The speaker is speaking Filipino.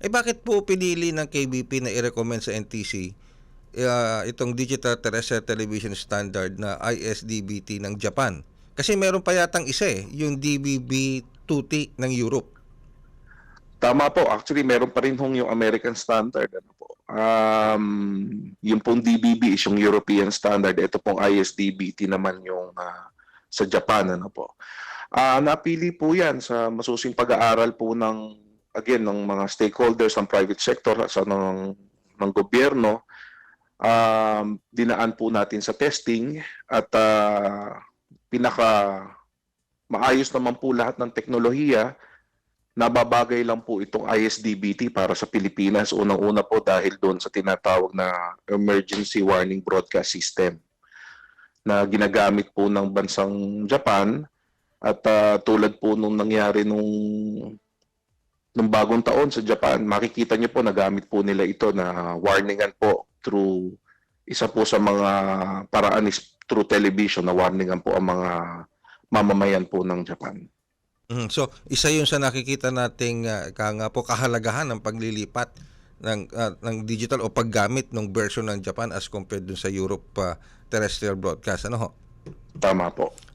Eh bakit po pinili ng KBP na i-recommend sa NTC uh, itong Digital Terrestrial Television Standard na ISDBT ng Japan? Kasi meron pa yatang isa eh, yung DBB2T ng Europe. Tama po. Actually, meron pa rin hong yung American standard. Ano po. Um, yung pong DBB is yung European standard. Ito pong ISDBT naman yung ah, sa Japan. Ano po. Ah, napili po yan sa masusing pag-aaral po ng, again, ng mga stakeholders ng private sector, sa ng, ng gobyerno. Um, dinaan po natin sa testing at ah, pinaka maayos naman po lahat ng teknolohiya nababagay lang po itong ISDBT para sa Pilipinas. Unang-una po dahil doon sa tinatawag na Emergency Warning Broadcast System na ginagamit po ng bansang Japan at ah, tulad po nung nangyari nung nung bagong taon sa Japan, makikita niyo po nagamit po nila ito na warningan po through isa po sa mga paraan is through television na warningan po ang mga mamamayan po ng Japan. Mhm. So, isa yun sa nakikita nating uh, ka nga po kahalagahan ng paglilipat ng ah, ng digital o paggamit ng version ng Japan as compared dun sa Europe ah, terrestrial broadcast. Ano ho? Tama po.